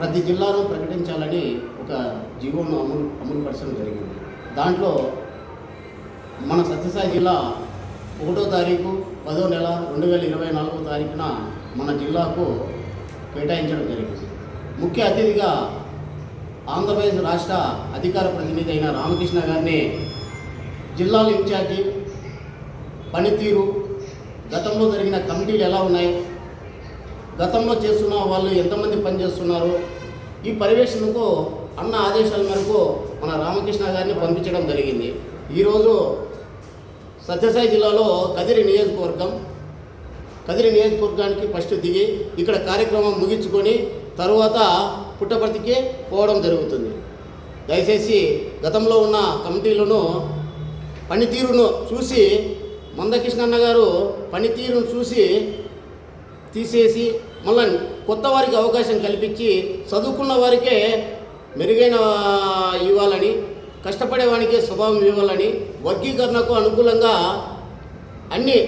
ప్రతి జిల్లాను ప్రకటించాలని ఒక జీవోను అమలు అమలుపరచడం జరిగింది. దాంట్లో మన సత్యసాయి జిల్లా ఒకటో తారీఖు పదో నెల రెండు వేల ఇరవై నాలుగో తారీఖున మన జిల్లాకు కేటాయించడం జరిగింది. ముఖ్య అతిథిగా ఆంధ్రప్రదేశ్ రాష్ట్ర అధికార ప్రతినిధి అయిన రామకృష్ణ గారిని జిల్లాల ఇన్ఛార్జి పనితీరు గతంలో జరిగిన కమిటీలు ఎలా ఉన్నాయి? గతంలో చేస్తున్న వాళ్ళు ఎంతమంది పనిచేస్తున్నారు ఈ పర్యవేక్షణకు అన్న ఆదేశాల మేరకు మన రామకృష్ణ గారిని పంపించడం జరిగింది. ఈరోజు సత్యసాయి జిల్లాలో కదిరి నియోజకవర్గం కదిరి నియోజకవర్గానికి ఫస్ట్ దిగి ఇక్కడ కార్యక్రమం ముగించుకొని తరువాత పుట్టపర్తికి పోవడం జరుగుతుంది. దయచేసి గతంలో ఉన్న కమిటీలను పనితీరును చూసి మందకృష్ణన్న గారు పనితీరును చూసి తీసేసి మళ్ళీ కొత్త వారికి అవకాశం కల్పించి చదువుకున్న వారికే మెరుగైన ఇవ్వాలని కష్టపడేవానికి స్వభావం ఇవ్వాలని వర్గీకరణకు అనుకూలంగా అన్నీ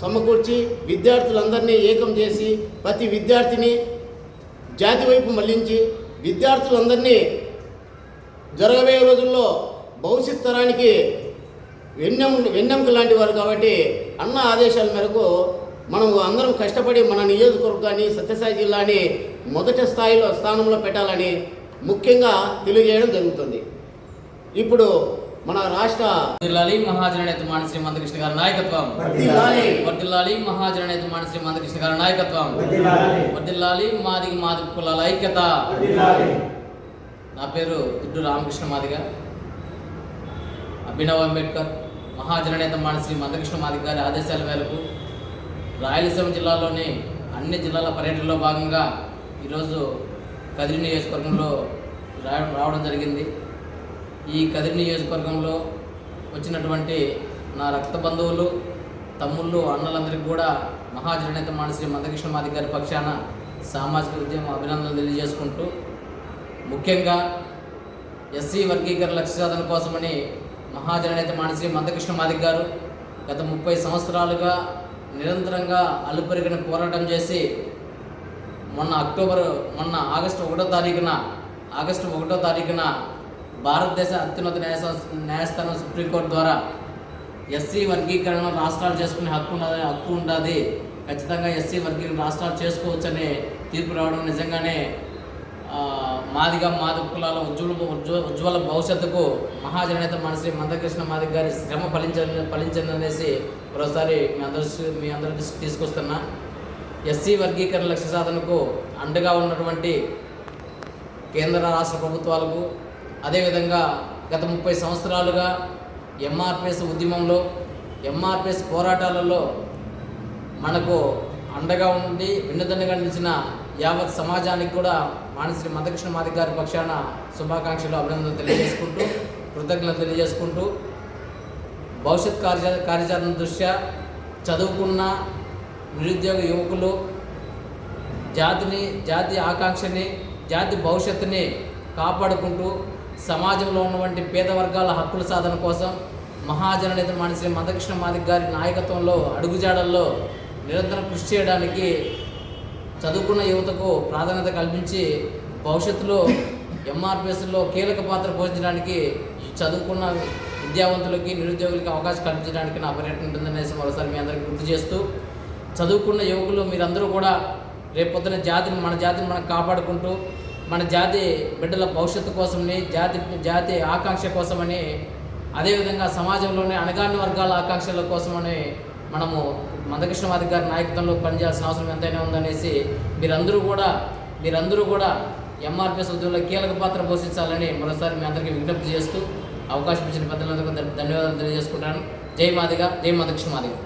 సమకూర్చి విద్యార్థులందరినీ ఏకం చేసి ప్రతి విద్యార్థిని జాతి వైపు మళ్ళించి విద్యార్థులందరినీ జరగబోయే రోజుల్లో భవిష్యత్ తరానికి వెన్నెం వెన్నెంకు లాంటి వారు కాబట్టి అన్న ఆదేశాల మేరకు మనం అందరం కష్టపడి మన నియోజకవర్గాన్ని సత్యసాయి జిల్లాని మొదటి స్థాయిలో స్థానంలో పెట్టాలని ముఖ్యంగా తెలియజేయడం జరుగుతుంది. ఇప్పుడు మన రాష్ట్ర వర్దిల్లాలి మహాజననేత మాన శ్రీ మందకృష్ణ గారి నాయకత్వం. వర్దిల్లాలి. మహాజననేత మాన శ్రీ మందకృష్ణ గారి నాయకత్వం. వర్దిల్లాలి. మాది మాది కులాల ఐక్యత. నా పేరు దుడ్డు రామకృష్ణ మాదిగ. అభినవ్ అంబేద్కర్ మహాజననేత మాన శ్రీ మందకృష్ణ మాదిగ గారి ఆదేశాల మేరకు రాయలసీమ జిల్లాలోని అన్ని జిల్లాల పర్యటనలో భాగంగా ఈరోజు కదిరి నియోజకవర్గంలో రా- రావడం జరిగింది. ఈ కదిరి నియోజకవర్గంలో వచ్చినటువంటి నా రక్త బంధువులు తమ్ముళ్ళు అన్నలందరికీ కూడా మహాజననేత మానశ్రీ మందకృష్ణ మాది గారి పక్షాన సామాజిక ఉద్యమం అభినందనలు తెలియజేసుకుంటూ ముఖ్యంగా ఎస్సీ వర్గీకరణ లక్ష్య సాధన కోసమని మహాజననేత మానశ్రీ మందకృష్ణ మాదిక్ గారు గత ముప్పై సంవత్సరాలుగా నిరంతరంగా అలుపెరిగిన పోరాటం చేసి మొన్న అక్టోబర్ మొన్న ఆగస్టు ఒకటో తారీఖున ఆగస్టు ఒకటో తారీఖున భారతదేశ అత్యున్నత న్యాయస్థానం న్యాయస్థానం సుప్రీంకోర్టు ద్వారా ఎస్సీ వర్గీకరణ రాష్ట్రాలు చేసుకునే హక్కు ఉన్నది హక్కు ఉంటుంది ఖచ్చితంగా ఎస్సీ వర్గీకరణ రాష్ట్రాలు చేసుకోవచ్చని తీర్పు రావడం నిజంగానే మాదిగా మాది కులాల ఉజ్వల ఉజ్వ ఉజ్వల భవిష్యత్తుకు మహాజనేత మన శ్రీ మందకృష్ణ మాదిగ గారి శ్రమ ఫలించ ఫలించిందనేసి మరోసారి మీ అందరి మీ అందరి దృష్టికి తీసుకొస్తున్నా. ఎస్సీ వర్గీకరణ లక్ష్య సాధనకు అండగా ఉన్నటువంటి కేంద్ర రాష్ట్ర ప్రభుత్వాలకు అదేవిధంగా గత ముప్పై సంవత్సరాలుగా ఎంఆర్పిఎస్ ఉద్యమంలో ఎంఆర్పిఎస్ పోరాటాలలో మనకు అండగా ఉండి వెన్నుదన్నుగా నిలిచిన యావత్ సమాజానికి కూడా మానశ్రీ మదకృష్ణ మాదిగ గారి పక్షాన శుభాకాంక్షలు అభినందనలు తెలియజేసుకుంటూ కృతజ్ఞతలు తెలియజేసుకుంటూ భవిష్యత్ కార్య కార్యాచరణ దృష్ట్యా చదువుకున్న నిరుద్యోగ యువకులు జాతిని జాతి ఆకాంక్షని జాతి భవిష్యత్తుని కాపాడుకుంటూ సమాజంలో ఉన్నటువంటి పేద వర్గాల హక్కుల సాధన కోసం మహాజననేత మానశ్రీ మందకృష్ణ మాదిక్ గారి నాయకత్వంలో అడుగుజాడల్లో నిరంతరం కృషి చేయడానికి చదువుకున్న యువతకు ప్రాధాన్యత కల్పించి భవిష్యత్తులో ఎంఆర్పిఎస్లో కీలక పాత్ర పోషించడానికి చదువుకున్న విద్యావంతులకి నిరుద్యోగులకి అవకాశం కల్పించడానికి నా పర్యటన ఉంటుందనేసి మరోసారి మీ అందరికీ గుర్తు చేస్తూ చదువుకున్న యువకులు మీరందరూ కూడా రేపొద్దున జాతిని మన జాతిని మనం కాపాడుకుంటూ మన జాతి బిడ్డల భవిష్యత్తు కోసమని జాతి జాతి ఆకాంక్ష కోసమని అదేవిధంగా సమాజంలోని అణగాని వర్గాల ఆకాంక్షల కోసమని మనము మందకృష్ణ మాదిగ గారి నాయకత్వంలో పనిచేయాల్సిన అవసరం ఎంతైనా ఉందనేసి మీరందరూ కూడా మీరందరూ కూడా ఎంఆర్పిఎస్ ఉద్యోగంలో కీలక పాత్ర పోషించాలని మరోసారి మీ అందరికీ విజ్ఞప్తి చేస్తూ అవకాశం ఇచ్చిన పెద్దలందరికీ ధన్యవాదాలు తెలియజేసుకుంటాను. జై మాదిగ జై మందకృష్ణ మాదిగా.